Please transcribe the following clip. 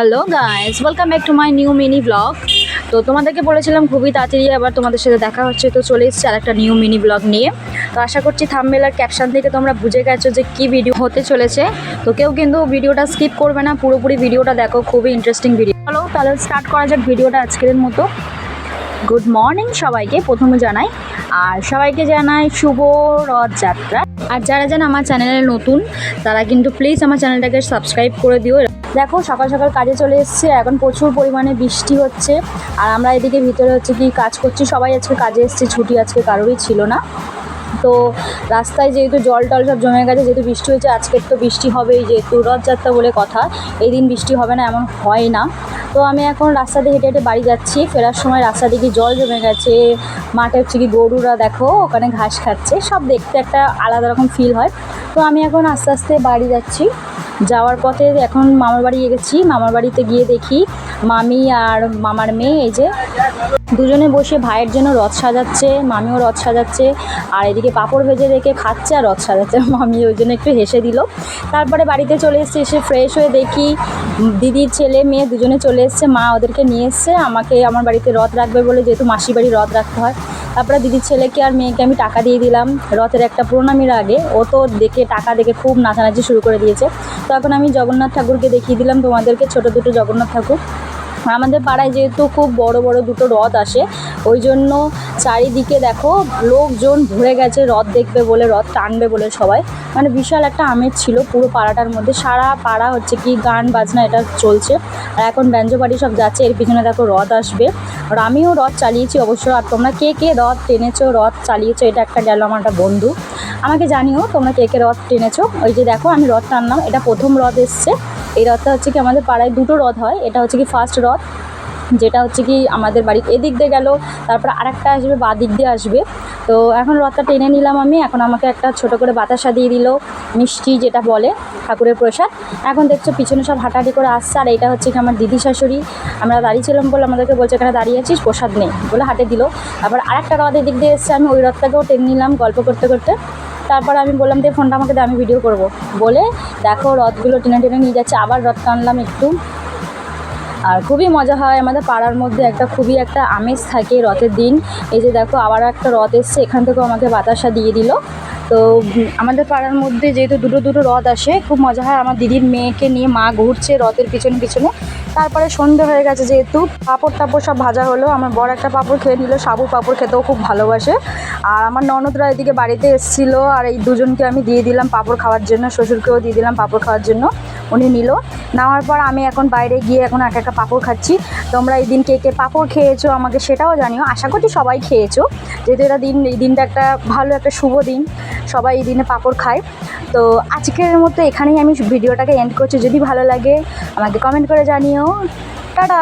Hello guys welcome back to my new mini blog তো তোমাদেরকে বলেছিলাম খুবই তাড়াতাড়ি আবার তোমাদের সাথে দেখা হচ্ছে, তো চলে এসেছি আর একটা নিউ মিনি ব্লগ নিয়ে। তো আশা করছি থাম্বেল আর ক্যাপশন থেকে তোমরা বুঝে গেছো যে কী ভিডিও হতে চলেছে। তো কেউ কিন্তু ভিডিওটা স্কিপ করবে না, পুরোপুরি ভিডিওটা দেখো, খুবই ইন্টারেস্টিং ভিডিও চলো, তাহলে স্টার্ট করা যাক ভিডিওটা আজকের মতো। গুড মর্নিং সবাইকে, প্রথমে জানাই। আর সবাইকে জানাই শুভ রথযাত্রা। আর যারা যেন আমার চ্যানেলে নতুন, তারা কিন্তু প্লিজ আমার চ্যানেলটাকে সাবস্ক্রাইব করে দিও দেখো, সকাল সকাল কাজে চলে এসছে, এখন প্রচুর পরিমাণে বৃষ্টি হচ্ছে। আর আমরা এদিকে ভিতরে হচ্ছে কি কাজ করছি, সবাই আজকে কাজে এসেছে, ছুটি আজকে কারোরই ছিল না। তো রাস্তায় যেহেতু জল টল সব জমে গেছে, যেহেতু বৃষ্টি হয়েছে আজকের তো বৃষ্টি হবেই যেহেতু রথযাত্রা বলে কথা, এই দিন বৃষ্টি হবে না, এমন হয় না। তো আমি এখন রাস্তা দিয়ে হেঁটে হেঁটে বাড়ি যাচ্ছি, ফেরার সময় রাস্তা দিকে জল জমে গেছে, মাঠে হচ্ছে কি গরুরা দেখো, ওখানে ঘাস খাচ্ছে, সব দেখতে একটা আলাদা রকম ফিল হয়। তো আমি এখন আস্তে আস্তে বাড়ি যাচ্ছি। যাওয়ার পথে এখন মামার বাড়ি গেছি মামার বাড়িতে গিয়ে দেখি মামি আর মামার মেয়ে, এই যে দুজনে বসে ভাইয়ের জন্য রথ সাজাচ্ছে, মামিও রথ সাজাচ্ছে, আর এদিকে পাঁপড় ভেজে রেখে খাচ্ছে আর রথ সাজাচ্ছে। মামি ওই জন্য একটু হেসে দিল। তারপরে বাড়িতে চলে এসছে, এসে ফ্রেশ হয়ে দেখি দিদির ছেলে, মেয়ে দুজনে চলে এসছে। মা ওদেরকে নিয়ে এসছে, আমাকে, আমার বাড়িতে রথ রাখবে বলে যেহেতু মাসির বাড়ি রথ রাখতে হয়। তারপরে দিদির ছেলেকে আর মেয়েকে আমি টাকা দিয়ে দিলাম। রথের একটা প্রণামীর আগে। ও তো দেখে, টাকা দেখে খুব নাচানাচি শুরু করে দিয়েছে। তো এখন আমি জগন্নাথ ঠাকুরকে দেখিয়ে দিলাম তোমাদেরকে, ছোট দুটো জগন্নাথ ঠাকুর। আমাদের পাড়ায় যেহেতু খুব বড় বড় দুটো রথ আসে, ওই জন্য চারিদিকে দেখো লোকজন ভরে গেছে, রথ দেখবে বলে, রথ টানবে বলে সবাই। মানে বিশাল একটা আমেজ ছিল পুরো পাড়াটার মধ্যে, সারা পাড়া হচ্ছে কি গান বাজনা এটা চলছে। আর এখন ব্যঞ্জ বাড়ি সব যাচ্ছে, এর পিছনে দেখো রথ আসবে। আর আমিও রথ চালিয়েছি অবশ্য, আর তোমরা কে কে রথ টেনেছো, রথ চালিয়েছো, এটা একটা গেল আমার একটা বন্ধু। আমাকে জানিও তোমরা কে কে রথ টেনেছো। ওই যে দেখো, আমি রথ টানলাম এটা প্রথম রথ এসছে। এই রথটা হচ্ছে কি আমাদের পাড়ায় দুটো রথ হয়। এটা হচ্ছে কি ফার্স্ট রথ, যেটা হচ্ছে কি আমাদের বাড়ির এদিক দিয়ে গেল, তারপর আরেকটা আসবে, বা দিক দিয়ে আসবে। তো এখন রথটা টেনে নিলাম আমি। এখন আমাকে একটা ছোট করে বাতাসা দিয়ে দিল, মিষ্টি যেটা বলে, ঠাকুরের প্রসাদ। এখন দেখছ পিছনে সব হাঁটাহাঁটি করে আসছে। আর এটা হচ্ছে কি আমার দিদি শাশুড়ি। আমরা দাঁড়িয়েছিলাম বলে আমাদেরকে বলছে, এখানে দাঁড়িয়ে আছিস? প্রসাদ নেই বলে হাটে দিল। আবার আরেকটা রথ এদিক দিয়ে এসছে। আমি ওই রথটাকেও টেনে নিলাম গল্প করতে করতে। তারপর আমি বললাম যে ফোনটা আমাকে আমি ভিডিও করব। বলে, দেখো, রথগুলো টেনে টেনে নিয়ে যাচ্ছে। আবার রথ টানলাম একটু। আর খুবই মজা হয়, আমাদের পাড়ার মধ্যে একটা, খুবই একটা আমেজ থাকে রথের দিন। এই যে দেখো, আবার একটা রথ এসছে, এখান থেকেও আমাকে বাতাসা দিয়ে দিল। তো আমাদের পাড়ার মধ্যে যেহেতু দুটো দুটো রথ আসে, খুব মজা হয়। আমার দিদির মেয়েকে নিয়ে মা ঘুরছে রথের পিছনে পিছনে। তারপরে সন্ধে হয়ে গেছে যেহেতু, পাঁপড় টাপড় সব ভাজা হলো। আমার বড় একটা পাঁপড় খেয়ে নিল, সাবু পাঁপড় খেতেও খুব ভালোবাসে। আর আমার ননদরা এদিকে বাড়িতে এসেছিল, আর এই দুজনকে আমি দিয়ে দিলাম পাঁপড় খাওয়ার জন্য, শ্বশুরকেও দিয়ে দিলাম পাঁপড় খাওয়ার জন্য, উনি নিল। নেওয়ার পর আমি এখন বাইরে গিয়ে এখন এক একটা পাঁপড় খাচ্ছি। তোমরা এই দিন কে কে পাঁপড় খেয়েছো আমাকে সেটাও জানিও। আশা করছি সবাই খেয়েছো। যেহেতু এটা দিন, এই দিনটা একটা ভালো, একটা শুভ দিন। সবাই এই দিনে পাঁপড় খায়। তো আজকের মতো এখানেই আমি ভিডিওটাকে এন্ড করছি। যদি ভালো লাগে আমাকে কমেন্ট করে জানিও। টাটা!